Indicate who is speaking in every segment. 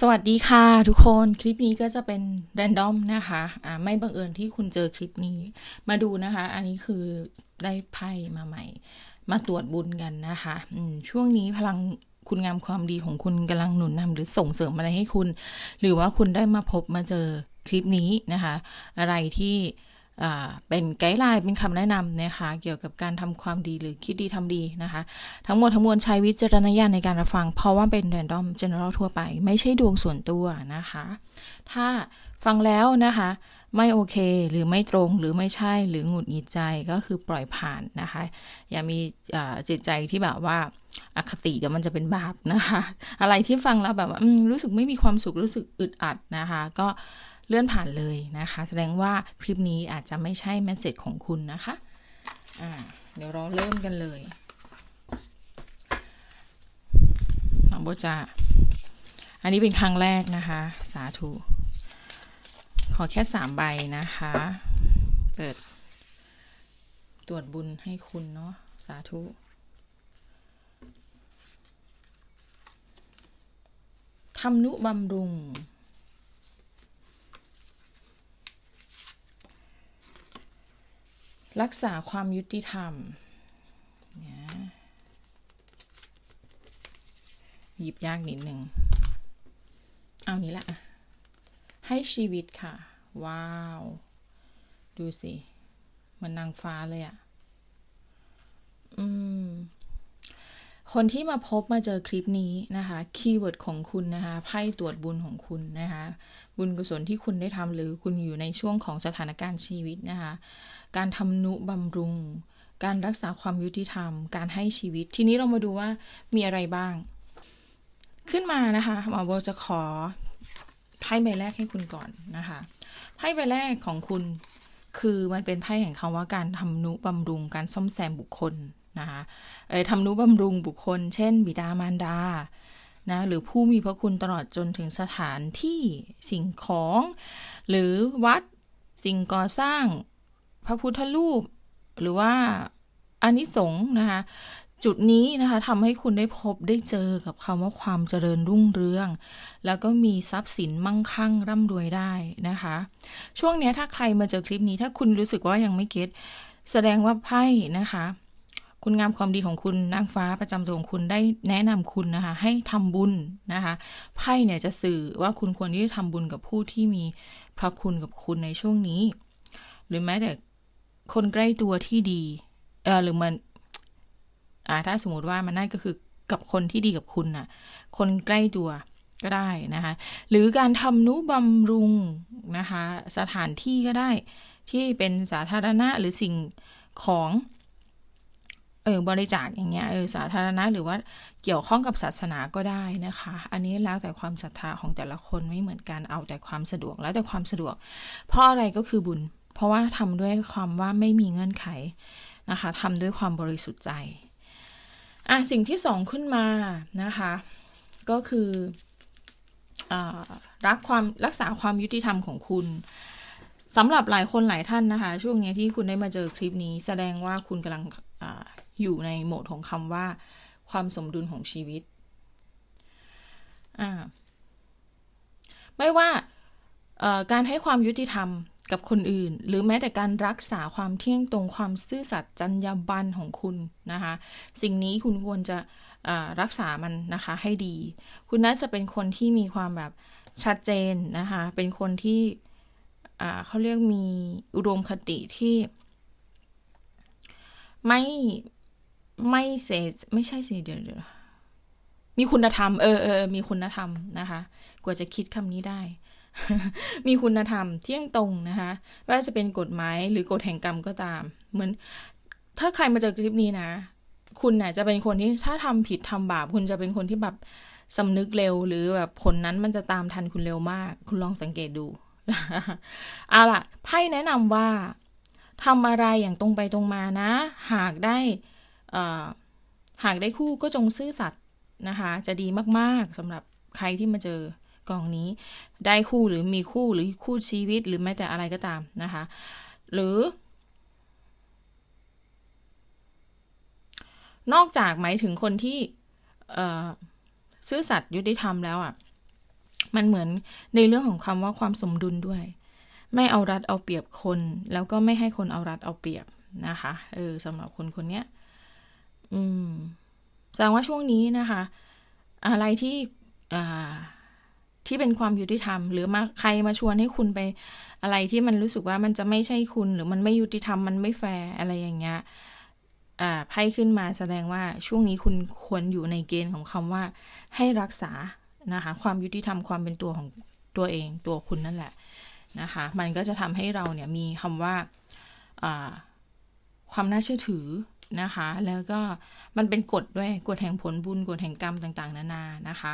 Speaker 1: สวัสดีค่ะทุกคนคลิปนี้ก็จะเป็นแรนดอมนะคะอ่าไม่บังเอิญที่คุณเจอคลิปนี้มาดูนะคะ อันนี้คือได้ไพ่มาใหม่ มาตรวจบุญกันนะคะอืมช่วงนี้พลังคุณงามความดีของคุณกำลังหนุนนำหรือส่งเสริมอะไรให้คุณ หรือว่าคุณได้มาพบมาเจอคลิปนี้นะคะ อะไรที่ เป็นไกด์ไลน์เป็นคำแนะนำนะคะเกี่ยวกับการทำความดีหรือคิดดีทำดีนะคะ ทั้งหมดทั้งมวลใช้วิจารณญาณในการรับฟัง เพราะว่าเป็น random general ทั่วไป ไม่ใช่ดวงส่วนตัวนะคะ ถ้าฟังแล้วนะคะ ไม่โอเคหรือไม่ตรงหรือไม่ใช่หรือหงุดหงิดใจก็คือปล่อยผ่านนะคะ อย่ามีจิตใจที่แบบว่าอคติเดี๋ยวมันจะเป็นบาปนะคะ อะไรที่ฟังแล้วแบบว่ารู้สึกไม่มีความสุขรู้สึกอึดอัดนะคะ ก็ เลื่อนผ่านเลยนะคะ แสดงว่าคลิปนี้อาจจะไม่ใช่แมสเซจของคุณนะคะเดี๋ยวเราเริ่มกันเลยหมาโบจะอันนี้เป็นครั้งแรกนะคะ สาธุ ขอแค่สามใบนะคะ เปิด ตรวจบุญให้คุณเนาะ สาธุทำนุบำรุง รักษาความยุติธรรมเนี่ยหยิบยากนิดหนึ่ง เอานี้ละ ให้ชีวิตค่ะ ว้าว ดูสิ มันนางฟ้าเลยอะอืม คนที่มาพบมาเจอคลิปนี้นะคะคีย์เวิร์ดของคุณนะคะไพ่ตรวจบุญของคุณนะคะบุญกุศลที่คุณได้ทำหรือคุณอยู่ในช่วงของสถานการณ์ชีวิตนะคะการทำนุบำรุง การรักษาความยุติธรรม การให้ชีวิต ทีนี้เรามาดูว่ามีอะไรบ้าง ขึ้นมานะคะหมอโบจะขอไพ่ใบแรกให้คุณก่อนนะคะไพ่ใบแรกของคุณคือมันเป็นไพ่แห่งคำว่าการทำนุบำรุงการซ่อมแซมบุคคล นะคะทำนุบำรุงบุคคล เช่น บิดามารดานะหรือผู้มีพระคุณตลอดจนถึงสถานที่สิ่งของ หรือวัดสิ่งก่อสร้างพระพุทธรูป หรือว่าอานิสงส์นะคะจุดนี้นะคะทำให้คุณได้พบได้เจอกับคำว่าความเจริญรุ่งเรือง แล้วก็มีทรัพย์สินมั่งคั่งร่ำรวยได้นะคะ ช่วงนี้ถ้าใครมาเจอคลิปนี้ถ้าคุณรู้สึกว่ายังไม่เก็ตแสดงว่าไพ่นะคะ คุณงามความดีของคุณนางฟ้าประจำตัวของคุณได้แนะนำคุณนะคะ ให้ทำบุญนะคะไพ่เนี่ยจะสื่อว่าคุณควรที่จะทำบุญกับผู้ที่มีพระคุณกับคุณในช่วงนี้ หรือแม้แต่คนใกล้ตัวที่ดีเออหรือมันอ่าถ้าสมมติว่ามันนั่นก็คือกับคนที่ดีกับคุณน่ะ คนใกล้ตัวก็ได้นะคะ หรือการทำนุบำรุงนะคะ สถานที่ก็ได้ ที่เป็นสาธารณะหรือสิ่งของ เออบริจาคอย่างเงี้ยเออสาธารณะหรือว่าเกี่ยวข้องกับศาสนาก็ได้นะคะ อันนี้แล้วแต่ความศรัทธาของแต่ละคนไม่เหมือนกันเอาแต่ความสะดวกแล้วแต่ความสะดวก เพราะอะไรก็คือบุญ เพราะว่าทำด้วยความว่าไม่มีเงื่อนไขนะคะทำด้วยความบริสุทธิ์ใจอะสิ่งที่สองขึ้นมานะคะ ก็คืออารักความรักษาความยุติธรรมของคุณสำหรับหลายคนหลายท่านนะคะ ช่วงนี้ที่คุณได้มาเจอคลิปนี้ แสดงว่าคุณกำลัง อยู่ในโหมดของคำว่าความสมดุลของชีวิต ไม่ว่าการให้ความยุติธรรมกับคนอื่น หรือแม้แต่การรักษาความเที่ยงตรงความซื่อสัตย์จรรยาบรรณของคุณนะคะ สิ่งนี้คุณควรจะรักษามันนะคะให้ดี คุณน่าจะเป็นคนที่มีความแบบชัดเจนนะคะ เป็นคนที่เขาเรียกมีอุดมคติที่ไม่ ไม่เสไม่ใช่สิเดี๋ยวเดี๋ยวมีคุณธรรมเออเออมีคุณธรรมนะคะ กว่าจะคิดคำนี้ได้ มีคุณธรรมเที่ยงตรงนะคะไม่ว่าจะเป็นกฎหมายหรือกฎแห่งกรรมก็ตาม เหมือน ถ้าใครมาเจอคลิปนี้นะ คุณน่ะจะเป็นคนที่ถ้าทำผิดทำบาป คุณจะเป็นคนที่แบบสำนึกเร็ว หรือแบบผลนั้นมันจะตามทันคุณเร็วมาก คุณลองสังเกตดูเอาล่ะไพ่แนะนำว่าทำอะไรอย่างตรงไปตรงมานะ หากได้ หากได้คู่ก็จงซื่อสัตย์นะคะ จะดีมากๆสำหรับใครที่มาเจอกองนี้ ได้คู่หรือมีคู่หรือคู่ชีวิตหรือแม้แต่อะไรก็ตามนะคะ หรือนอกจากหมายถึงคนที่ซื่อสัตย์ยุติธรรมแล้วอะ มันเหมือนในเรื่องของคำว่าความสมดุลด้วย ไม่เอารัดเอาเปรียบคน แล้วก็ไม่ให้คนเอารัดเอาเปรียบนะคะ เออสำหรับคนคนเนี้ย อืมแสดงว่าช่วงนี้นะคะ อะไรที่อ่าที่เป็นความยุติธรรม หรือมาใครมาชวนให้คุณไป อะไรที่มันรู้สึกว่ามันจะไม่ใช่คุณ หรือมันไม่ยุติธรรมมันไม่แฟร์อะไรอย่างเงี้ยอ่าไพ่ขึ้นมาแสดงว่าช่วงนี้คุณควรอยู่ในเกณฑ์ของคำว่า ให้รักษานะคะ ความยุติธรรมความเป็นตัวของตัวเองตัวคุณนั่นแหละนะคะ มันก็จะทำให้เราเนี่ยมีคำว่าอ่าความน่าเชื่อถือ นะคะ แล้วก็มันเป็นกฎด้วยกฎแห่งผลบุญกฎแห่งกรรมต่างๆ นานานะคะ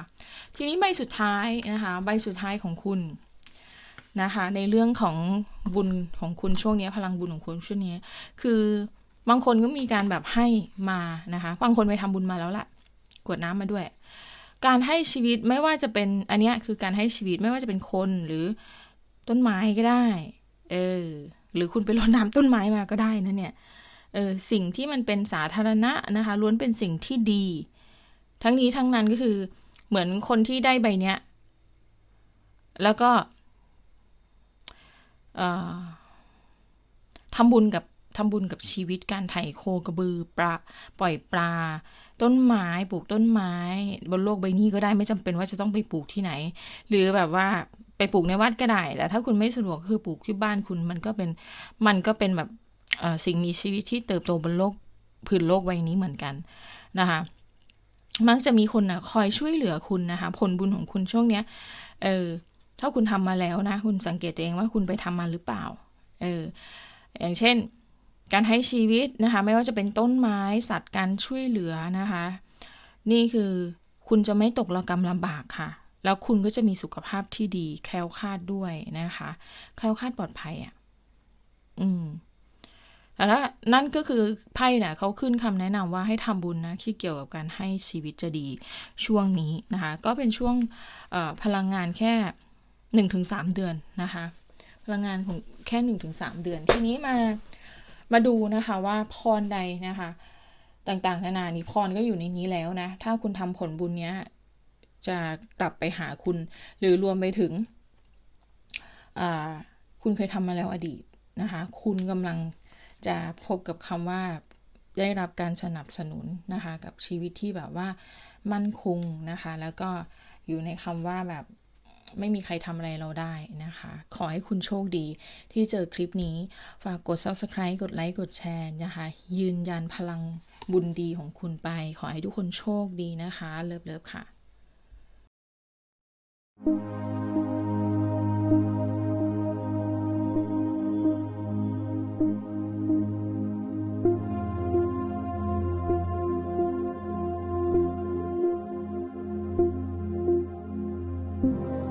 Speaker 1: ทีนี้ใบสุดท้ายนะคะใบสุดท้ายของคุณนะคะในเรื่องของบุญของคุณช่วงนี้พลังบุญของคุณช่วงนี้ คือบางคนก็มีการแบบให้มานะคะบางคนไปทำบุญมาแล้วล่ะกวดน้ำมาด้วย การให้ชีวิตไม่ว่าจะเป็นอันนี้คือการให้ชีวิตไม่ว่าจะเป็นคนหรือต้นไม้ก็ได้ เออหรือคุณไปรดน้ำต้นไม้มาก็ได้นะเนี่ย สิ่งที่มันเป็นสาธารณะนะคะล้วนเป็นสิ่งที่ดี ทั้งนี้ทั้งนั้นก็คือเหมือนคนที่ได้ใบเนี้ย แล้วก็ทำบุญกับทำบุญกับชีวิตการไถ่โคกระบือปลาปล่อยปลา ต้นไม้ปลูกต้นไม้ บนโลกใบนี้ก็ได้ไม่จำเป็นว่าจะต้องไปปลูกที่ไหน หรือแบบว่าไปปลูกในวัดก็ได้แต่ถ้าคุณไม่สะดวกคือปลูกที่บ้านคุณมันก็เป็นมันก็เป็นแบบ สิ่งมีชีวิตที่เติบโตบนโลกพื้นโลกใบนี้เหมือนกันนะคะมักจะมีคนนะคอยช่วยเหลือคุณนะคะผลบุญของคุณช่วงเนี้ยเออถ้าคุณทำมาแล้วนะ คุณสังเกตเองว่าคุณไปทำมาหรือเปล่าเอออย่างเช่น การให้ชีวิตนะคะ ไม่ว่าจะเป็นต้นไม้สัตว์การช่วยเหลือนะคะ นี่คือคุณจะไม่ตกระกรรมลำบากค่ะ แล้วคุณก็จะมีสุขภาพที่ดี แคล้วคลาดด้วยนะคะ แคล้วคลาดปลอดภัยอะ อืม แต่ถ้านั่นก็คือไพ่เนี่ยเขาขึ้นคำแนะนำว่าให้ทำบุญนะที่เกี่ยวกับการให้ชีวิตจะดีช่วงนี้นะคะ ก็เป็นช่วงพลังงานแค่หนึ่งถึงสามเดือนนะคะ พลังงานของแค่หนึ่งถึงสามเดือน ทีนี้มามาดูนะคะว่าพรใดนะคะ ต่างๆนานานี้พรก็อยู่ในนี้แล้วนะ ถ้าคุณทำผลบุญเนี้ย จะกลับไปหาคุณ หรือรวมไปถึง คุณเคยทำมาแล้วอดีตนะคะ คุณกำลัง จะพบกับคำว่าได้รับการสนับสนุนนะคะ กับชีวิตที่แบบว่ามั่นคงนะคะ แล้วก็อยู่ในคำว่าแบบไม่มีใครทำอะไรเราได้นะคะ ขอให้คุณโชคดีที่เจอคลิปนี้ ฝากกด subscribe กดไลค์ กดแชร์นะคะ ยืนยันพลังบุญดีของคุณไป ขอให้ทุกคนโชคดีนะคะ เลิฟๆค่ะ thank you thank you